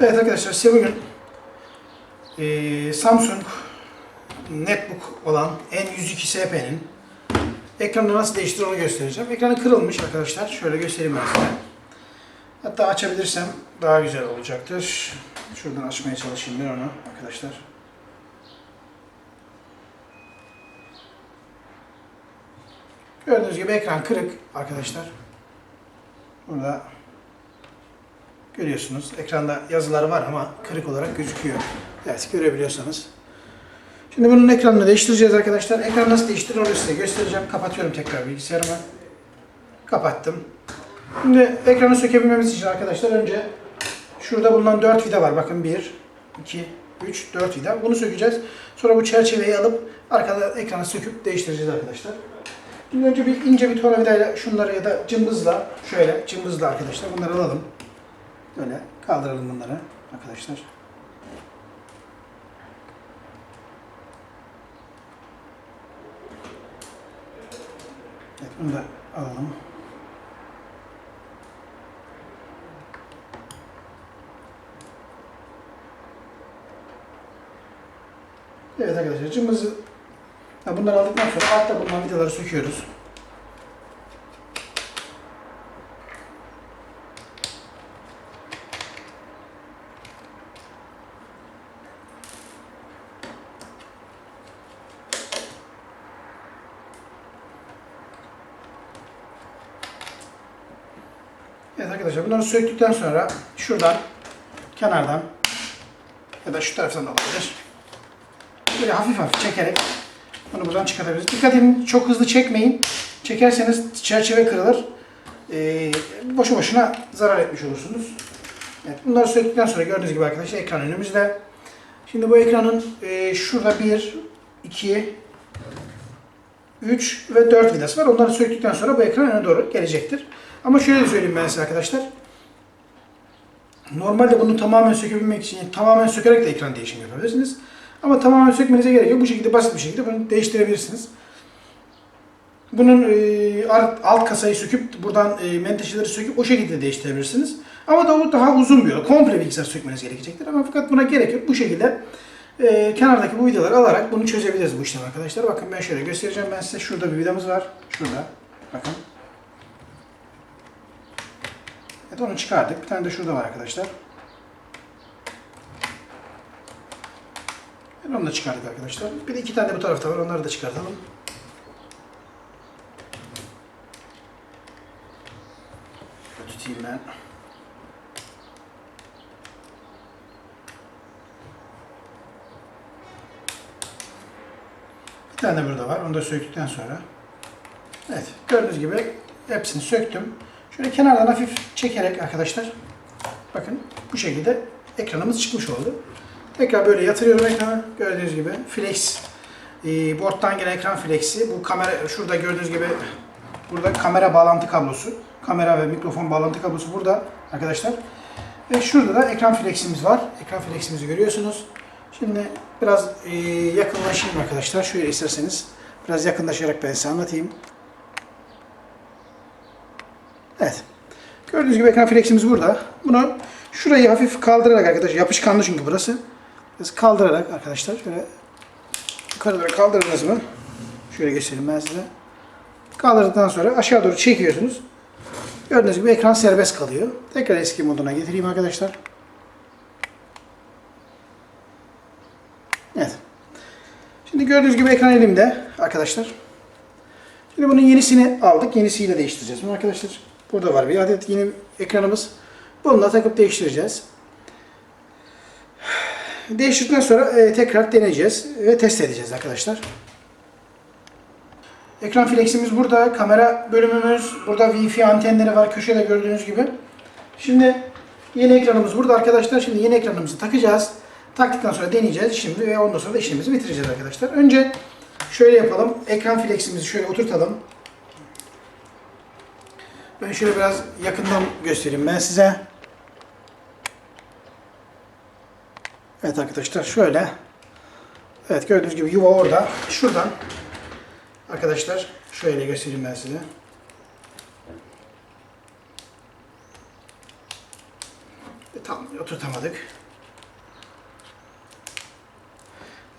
Evet arkadaşlar size bugün eee, Samsung Netbook olan N102 SP'nin ekranını nasıl değiştirir onu göstereceğim. Ekranı kırılmış arkadaşlar. Şöyle göstereyim ben size. Hatta açabilirsem daha güzel olacaktır. Şuradan açmaya çalışayım ben onu arkadaşlar. Gördüğünüz gibi ekran kırık arkadaşlar. Burada Görüyorsunuz. Ekranda yazıları var ama kırık olarak gözüküyor. Evet görebiliyorsanız. Şimdi bunun ekranını değiştireceğiz arkadaşlar. Ekran nasıl değiştirir onu size göstereceğim. Kapatıyorum tekrar bilgisayarımı. Kapattım. Şimdi ekranı sökebilmemiz için arkadaşlar önce şurada bulunan 4 vida var. Bakın 1, 2, 3, 4 vida. Bunu sökeceğiz. Sonra bu çerçeveyi alıp arkada ekranı söküp değiştireceğiz arkadaşlar. Şimdi önce bir ince bir tornavidayla şunları ya da cımbızla şöyle cımbızla arkadaşlar bunları alalım. Böyle kaldıralım bunları arkadaşlar. Evet bunu da alalım. Evet arkadaşlar cımbızı bunları aldıktan sonra altta bulunan vidaları söküyoruz. Evet arkadaşlar bunları söktükten sonra şuradan kenardan ya da şu taraftan da olabilir. Böyle hafif hafif çekerek bunu buradan çıkartabiliriz. Dikkat edin çok hızlı çekmeyin. Çekerseniz çerçeve kırılır. Ee, boşu boşuna zarar etmiş olursunuz. Evet, bunları söktükten sonra gördüğünüz gibi arkadaşlar ekran önümüzde. Şimdi bu ekranın e, şurada 1, 2, 3 ve 4 vidası var. Onları söktükten sonra bu ekran öne doğru gelecektir. Ama şöyle söyleyeyim ben size arkadaşlar. Normalde bunu tamamen sökebilmek için tamamen sökerek de ekran değişimi yapabilirsiniz. Ama tamamen sökmenize gerek yok. Bu şekilde basit bir şekilde bunu değiştirebilirsiniz. Bunun e, alt, kasayı söküp buradan e, menteşeleri söküp o şekilde değiştirebilirsiniz. Ama da o daha uzun bir yol. Komple bilgisayar sökmeniz gerekecektir. Ama fakat buna gerek yok. Bu şekilde e, kenardaki bu vidaları alarak bunu çözebiliriz bu işlem arkadaşlar. Bakın ben şöyle göstereceğim ben size. Şurada bir vidamız var. Şurada. Bakın. Evet onu çıkardık. Bir tane de şurada var arkadaşlar. Evet, onu da çıkardık arkadaşlar. Bir de iki tane de bu tarafta var. Onları da çıkartalım. Tutayım ben. Bir tane burada var. Onu da söktükten sonra. Evet. Gördüğünüz gibi hepsini söktüm. Şöyle kenardan hafif çekerek arkadaşlar. Bakın bu şekilde ekranımız çıkmış oldu. Tekrar böyle yatırıyorum ekranı. Gördüğünüz gibi flex e, board'dan gelen ekran flexi. Bu kamera şurada gördüğünüz gibi burada kamera bağlantı kablosu. Kamera ve mikrofon bağlantı kablosu burada arkadaşlar. Ve şurada da ekran fleximiz var. Ekran fleximizi görüyorsunuz. Şimdi biraz e, yakınlaşayım arkadaşlar. Şöyle isterseniz biraz yakınlaşarak ben size anlatayım. Evet. Gördüğünüz gibi ekran fleximiz burada. Bunu şurayı hafif kaldırarak arkadaşlar yapışkanlı çünkü burası. Biraz kaldırarak arkadaşlar şöyle yukarı doğru kaldırdınız mı? Şöyle göstereyim ben size. Kaldırdıktan sonra aşağı doğru çekiyorsunuz. Gördüğünüz gibi ekran serbest kalıyor. Tekrar eski moduna getireyim arkadaşlar. Evet. Şimdi gördüğünüz gibi ekran elimde arkadaşlar. Şimdi bunun yenisini aldık. Yenisiyle değiştireceğiz bunu arkadaşlar. Burada var bir adet yeni ekranımız. Bunu da takıp değiştireceğiz. Değiştirdikten sonra e, tekrar deneyeceğiz ve test edeceğiz arkadaşlar. Ekran fleximiz burada. Kamera bölümümüz. Burada Wi-Fi antenleri var köşede gördüğünüz gibi. Şimdi yeni ekranımız burada arkadaşlar. Şimdi yeni ekranımızı takacağız. Taktıktan sonra deneyeceğiz şimdi ve ondan sonra da işlemimizi bitireceğiz arkadaşlar. Önce şöyle yapalım. Ekran fleximizi şöyle oturtalım. Ben şöyle biraz yakından göstereyim ben size. Evet arkadaşlar şöyle. Evet gördüğünüz gibi yuva orada. Şuradan arkadaşlar şöyle göstereyim ben size. E, Tam oturtamadık.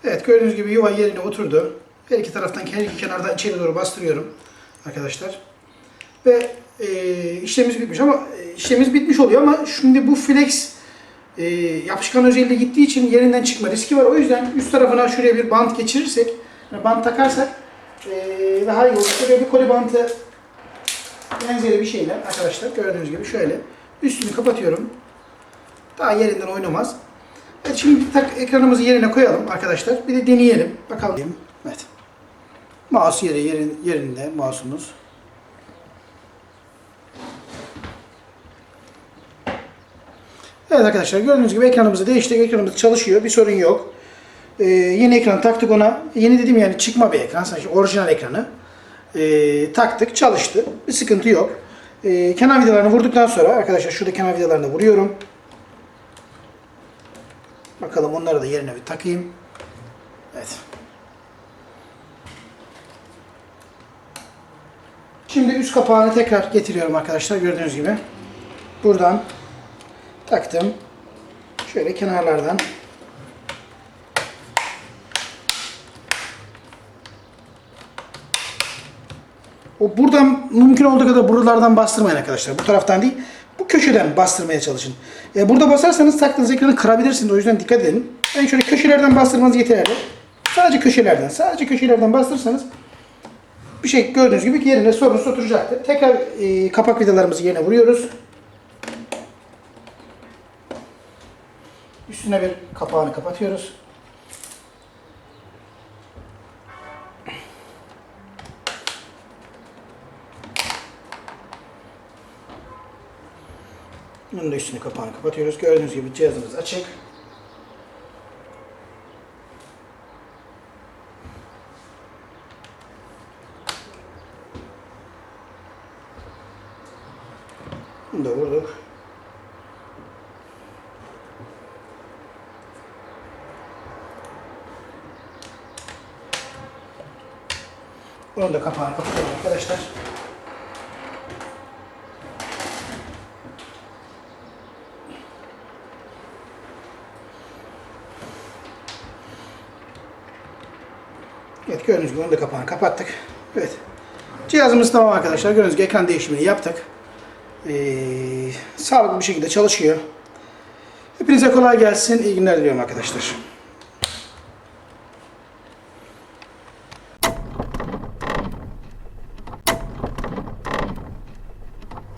Evet gördüğünüz gibi yuva yerine oturdu. Her iki taraftan her iki kenardan içeri doğru bastırıyorum arkadaşlar. Ve e, işlemimiz bitmiş ama e, işlemimiz bitmiş oluyor ama şimdi bu flex e, yapışkan özelliği gittiği için yerinden çıkma riski var. O yüzden üst tarafına şuraya bir bant geçirirsek, yani bant takarsak e, daha iyi olur. Şuraya bir koli bantı benzeri bir şeyle arkadaşlar gördüğünüz gibi şöyle üstünü kapatıyorum. Daha yerinden oynamaz. Evet şimdi tak ekranımızı yerine koyalım arkadaşlar. Bir de deneyelim. Bakalım. Evet. Mouse yeri yerin, yerinde mouse'umuz. Evet arkadaşlar gördüğünüz gibi ekranımızı değiştirdik. Ekranımız çalışıyor. Bir sorun yok. Ee, yeni ekran taktık ona. Yeni dedim yani çıkma bir ekran. Sadece orijinal ekranı. Ee, taktık. Çalıştı. Bir sıkıntı yok. Ee, kenar vidalarını vurduktan sonra arkadaşlar şurada kenar vidalarını vuruyorum. Bakalım onları da yerine bir takayım. Evet. Şimdi üst kapağını tekrar getiriyorum arkadaşlar gördüğünüz gibi. Buradan taktım. Şöyle kenarlardan O buradan mümkün olduğu kadar buralardan bastırmayın arkadaşlar. Bu taraftan değil. Bu köşeden bastırmaya çalışın. E, burada basarsanız taktığınız ekranı kırabilirsiniz. O yüzden dikkat edin. Yani şöyle köşelerden bastırmanız yeterli. Sadece köşelerden. Sadece köşelerden bastırırsanız bir şey gördüğünüz gibi yerine sorunsuz oturacaktır. Tekrar e, kapak vidalarımızı yerine vuruyoruz. Üstüne bir kapağını kapatıyoruz. Bunun da üstünü kapağını kapatıyoruz. Gördüğünüz gibi cihazımız açık. Bunu da vurduk. Bunun da kapağını kapatalım arkadaşlar. Evet gördüğünüz gibi onun da kapağını kapattık. Evet. Cihazımız tamam arkadaşlar. Gördüğünüz gibi ekran değişimini yaptık. Ee, sağlıklı bir şekilde çalışıyor. Hepinize kolay gelsin. İyi günler diliyorum arkadaşlar.